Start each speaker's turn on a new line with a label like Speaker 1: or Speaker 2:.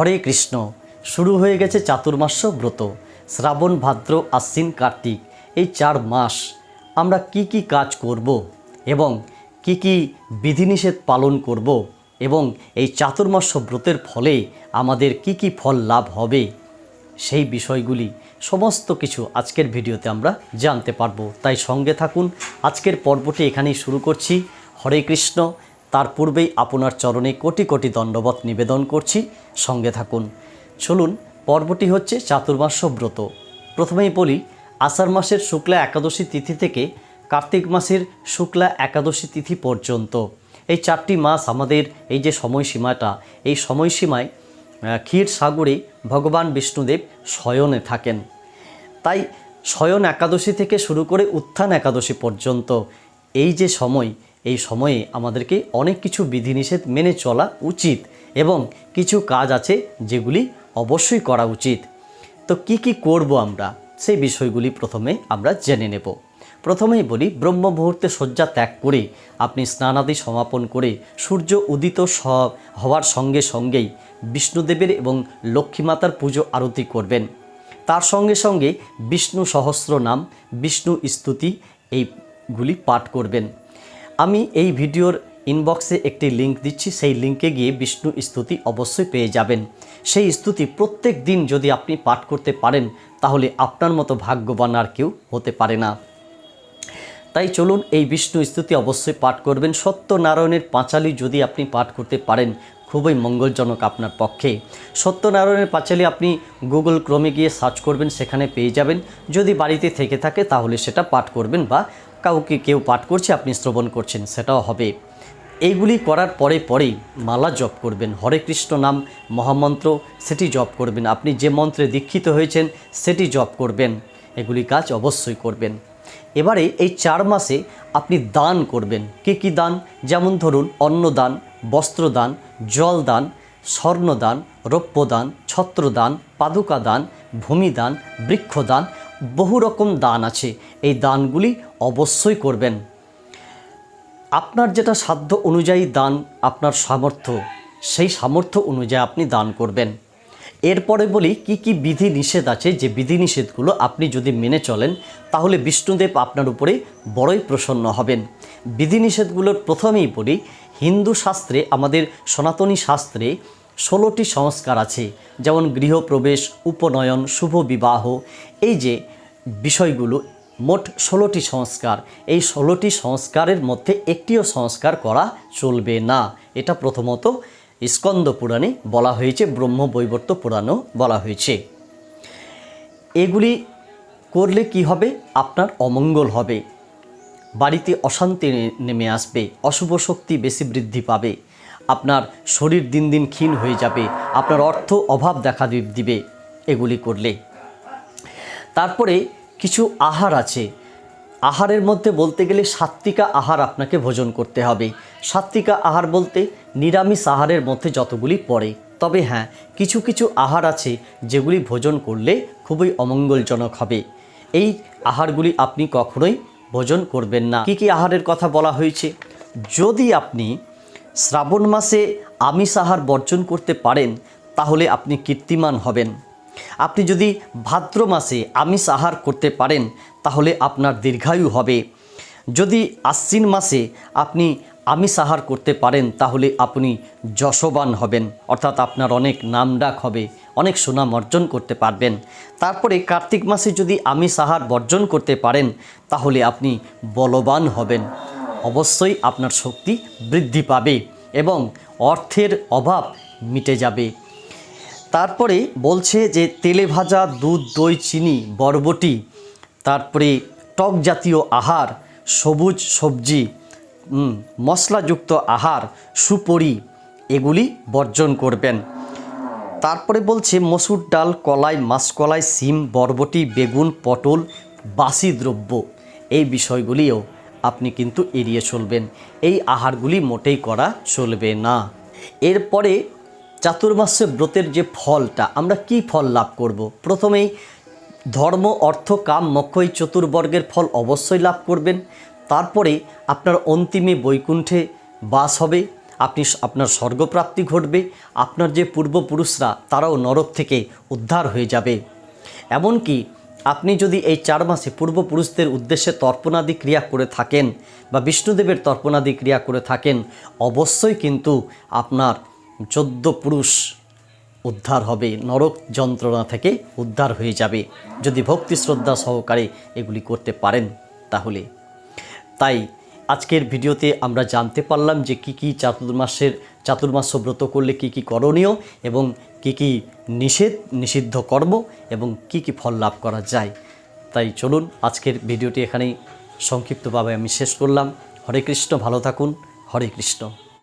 Speaker 1: হরে কৃষ্ণ। শুরু হয়ে গেছে চাতুর্মাস্য ব্রত। শ্রাবণ, ভাদ্র, আশ্বিন, কার্তিক এই চার মাস আমরা কি কি কাজ করব এবং কি কি বিধিনিষেধ পালন করব এবং এই চাতুর্মাস্য ব্রতের ফলে আমাদের কি কি ফল লাভ হবে সেই বিষয়গুলি সমস্ত কিছু আজকের ভিডিওতে আমরা জানতে পারব। তাই সঙ্গে থাকুন। আজকের পর্বটি এখানেই শুরু করছি। হরে কৃষ্ণ। তার পূর্বেই আপনার চরণে কোটি কোটি দণ্ডবত নিবেদন করছি। সঙ্গে থাকুন। চলুন, পর্বটি হচ্ছে চাতুর্মাস্য ব্রত। প্রথমেই বলি, আষাঢ় মাসের শুক্লা একাদশী তিথি থেকে কার্তিক মাসের শুক্লা একাদশী তিথি পর্যন্ত। এই চারটি মাস আমাদের এই যে সময়সীমাটা, এই সময়সীমায় ক্ষীর সাগরে ভগবান বিষ্ণুদেব শয়নে থাকেন। তাই শয়ন একাদশী থেকে শুরু করে উত্থান একাদশী পর্যন্ত এই যে সময় এই সময়ে আমাদেরকে অনেক কিছু বিধিনিষেধ মেনে চলা উচিত এবং কিছু কাজ আছে যেগুলি অবশ্যই করা উচিত। তো কি কি করব আমরা? সেই বিষয়গুলি প্রথমে আমরা জেনে নেব। প্রথমেই বলি, ব্রহ্ম মুহূর্তে শয্যা ত্যাগ করে আপনি স্নানাদি সমাপন করে সূর্য উদিত স- হওয়ার সঙ্গে সঙ্গেই বিষ্ণুদেবের এবং লক্ষ্মীমাতার পুজো আরতি করবেন। তার সঙ্গে সঙ্গে বিষ্ণু সহস্র নাম বিষ্ণু স্তুতি এইগুলি পাঠ করবেন। আমি এই ভিডিওর ইনবক্সে একটি লিংক দিচ্ছি, সেই লিংকে গিয়ে বিষ্ণু স্তুতি অবশ্যই পেয়ে যাবেন। সেই স্তুতি প্রত্যেক দিন যদি আপনি পাঠ করতে পারেন, তাহলে আপনার মতো ভাগ্যবান আর কেউ হতে পারে না। তাই চলুন এই বিষ্ণু স্তুতি অবশ্যই পাঠ করবেন। সত্যনারায়ণের পাঁচালি যদি আপনি পাঠ করতে পারেন, খুবই মঙ্গলজনক আপনার পক্ষে। সত্যনারায়ণের পাঁচালি আপনি গুগল ক্রমে গিয়ে সার্চ করবেন, সেখানে পেয়ে যাবেন। যদি বাড়িতে থেকে থাকে, তাহলে সেটা পাঠ করবেন বা কাউকে কেউ পাঠ করছে, আপনি শ্রবণ করছেন, সেটাও হবে। এইগুলি করার পরে পরেই মালা জপ করবেন। হরে কৃষ্ণ নাম, মহামন্ত্র, সেটি জপ করবেন। আপনি যে মন্ত্রে দীক্ষিত হয়েছেন, সেটি জপ করবেন। এগুলি কাজ অবশ্যই করবেন। এবারে এই চার মাসে আপনি দান করবেন। কি কি দান? যেমন ধরুন, অন্নদান, বস্ত্রদান, জলদান, স্বর্ণদান, রৌপ্যদান, ছত্রদান পাদুকা দান ভূমিদান, বৃক্ষদান বহু রকম দান আছে। এই দানগুলি অবশ্যই করবেন। আপনার যেটা সাধ্য অনুযায়ী দান আপনার সামর্থ্য, সেই সামর্থ্য অনুযায়ী আপনি দান করবেন। এরপরে বলি, কি কি বিধি নিষেধ আছে? যে বিধি নিষেধগুলো আপনি যদি মেনে চলেন, তাহলে বিষ্ণুদেব আপনার উপরে বড়ই প্রসন্ন হবেন। বিধি নিষেধগুলোর প্রথমেই বলি, হিন্দু শাস্ত্রে, আমাদের সনাতনী শাস্ত্রে ষোলোটি সংস্কার আছে, যেমন গৃহপ্রবেশ, উপনয়ন, শুভ বিবাহ। এই যে বিষয়গুলো, মোট ষোলোটি সংস্কার, এই ষোলোটি সংস্কারের মধ্যে একটিও সংস্কার করা চলবে না। এটা প্রথমত স্কন্দ পুরাণে বলা হয়েছে, ব্রহ্ম বৈবর্ত পুরাণেও বলা হয়েছে। এগুলি করলে কি হবে? আপনার অমঙ্গল হবে। বাড়িতে অশান্তি নেমে আসবে, অশুভ শক্তি বেশি বৃদ্ধি পাবে। আপনার শরীর দিন দিন ক্ষীণ হয়ে যাবে, আপনার অর্থ অভাব দেখা দিবে এগুলি করলে। তারপরে কিছু আহার আছে। আহারের মধ্যে বলতে গেলে সাত্বিকা আহার আপনাকে ভোজন করতে হবে। সাত্বিকা আহার বলতে নিরামিষ আহারের মধ্যে যতগুলি পড়ে। তবে হ্যাঁ কিছু কিছু আহার আছে যেগুলি ভোজন করলে খুবই অমঙ্গলজনক হবে। এই আহারগুলি আপনি কখনোই ভোজন করবেন না। কি কি আহারের কথা বলা হয়েছে? যদি আপনি শ্রাবণ মাসে আমিষ আহার বর্জন করতে পারেন, তাহলে আপনি কীর্তিমান হবেন। আপনি যদি ভাদ্র মাসে আমিষ আহার করতে পারেন, তাহলে আপনার দীর্ঘায়ু হবে। যদি আশ্বিন মাসে আপনি আমিষ আহার করতে পারেন, তাহলে আপনি যশবান হবেন, অর্থাৎ আপনার অনেক নাম ডাক হবে, অনেক সুনাম অর্জন করতে পারবেন। তারপরে কার্তিক মাসে যদি আমিষ আহার বর্জন করতে পারেন, তাহলে আপনি বলবান হবেন। অবশ্যই আপনার শক্তি বৃদ্ধি পাবে এবং অর্থের অভাব মিটে যাবে। তারপরে বলছে যে তেলে ভাজা দুধ, দই, চিনি, বরবটি, তারপরে টক জাতীয় আহার, সবুজ সবজি মশলাযুক্ত আহার, সুপরি, এগুলি বর্জন করবেন। তারপরে বলছে মসুর ডাল, কলাই মাসকলাই সিম, বরবটি, বেগুন, পটল, বাসি দ্রব্য, এই বিষয়গুলিও আপনি কিন্তু এড়িয়ে চলবেন। এই আহারগুলি মোটেই করা চলবে না। এরপরে চাতুর্মাস্য ব্রতের যে ফলটা, আমরা কি ফল লাভ করব। প্রথমেই ধর্ম, অর্থ, কাম মোক্ষ এই চতুর্বর্গের ফল অবশ্যই লাভ করবেন। তারপরে আপনার অন্তিমে বৈকুণ্ঠে বাস হবে। আপনি আপনার স্বর্গপ্রাপ্তি ঘটবে। আপনার যে পূর্বপুরুষরা, তারাও নরক থেকে উদ্ধার হয়ে যাবে। এমনকি আপনি যদি এই চার মাসে পূর্বপুরুষদের উদ্দেশ্যে তর্পণাদি ক্রিয়া করে থাকেন বা বিষ্ণুদেবের তর্পণাদি ক্রিয়া করে থাকেন, অবশ্যই কিন্তু আপনার চোদ্দ পুরুষ উদ্ধার হবে। নরক যন্ত্রণা থেকে উদ্ধার হয়ে যাবে। যদি ভক্তি শ্রদ্ধা সহকারে এগুলি করতে পারেন তাহলে। তাই আজকের ভিডিওতে আমরা জানতে পারলাম যে কি কি চাতুর্মাসের চাতুর্মাস্য ব্রত করলে কি কি করণীয় এবং কি কি নিষেধ, নিষিদ্ধ কর্ম এবং কি কি ফল লাভ করা যায়। তাই চলুন আজকের ভিডিওটি এখানেই সংক্ষিপ্তভাবে আমি শেষ করলাম। হরে কৃষ্ণ, ভালো থাকুন। হরে কৃষ্ণ।